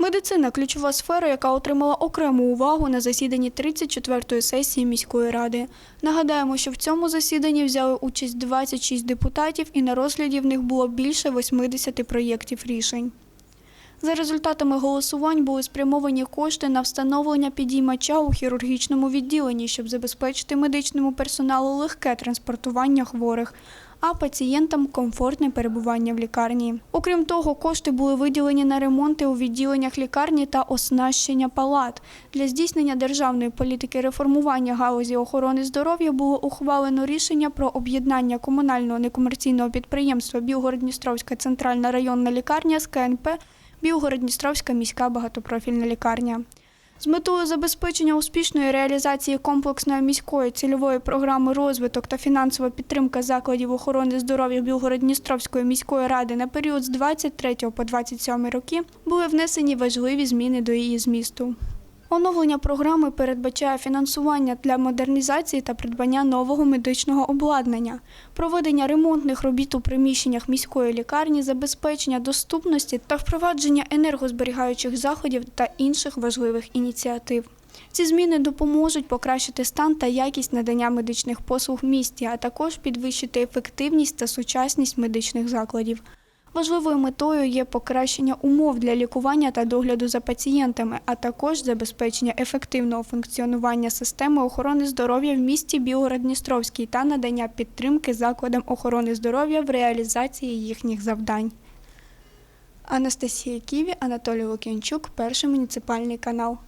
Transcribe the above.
Медицина ключова сфера, яка отримала окрему увагу на засіданні 34-ї сесії міської ради. Нагадаємо, що в цьому засіданні взяли участь 26 депутатів і на розгляді в них було більше 80 проєктів рішень. За результатами голосувань були спрямовані кошти на встановлення підіймача у хірургічному відділенні, щоб забезпечити медичному персоналу легке транспортування хворих, а пацієнтам комфортне перебування в лікарні. Окрім того, кошти були виділені на ремонти у відділеннях лікарні та оснащення палат. Для здійснення державної політики реформування галузі охорони здоров'я було ухвалено рішення про об'єднання комунального некомерційного підприємства Білгород-Дністровська центральна районна лікарня з КНП Білгород-Дністровська міська багатопрофільна лікарня. З метою забезпечення успішної реалізації комплексної міської цільової програми розвиток та фінансова підтримка закладів охорони здоров'я Білгород-Дністровської міської ради на період з 23 по 27 роки були внесені важливі зміни до її змісту. Оновлення програми передбачає фінансування для модернізації та придбання нового медичного обладнання, проведення ремонтних робіт у приміщеннях міської лікарні, забезпечення доступності та впровадження енергозберігаючих заходів та інших важливих ініціатив. Ці зміни допоможуть покращити стан та якість надання медичних послуг в місті, а також підвищити ефективність та сучасність медичних закладів. Важливою метою є покращення умов для лікування та догляду за пацієнтами, а також забезпечення ефективного функціонування системи охорони здоров'я в місті Білгород-Дністровський та надання підтримки закладам охорони здоров'я в реалізації їхніх завдань. Анастасія Ківі, Анатолій Лук'янчук, перший муніципальний канал.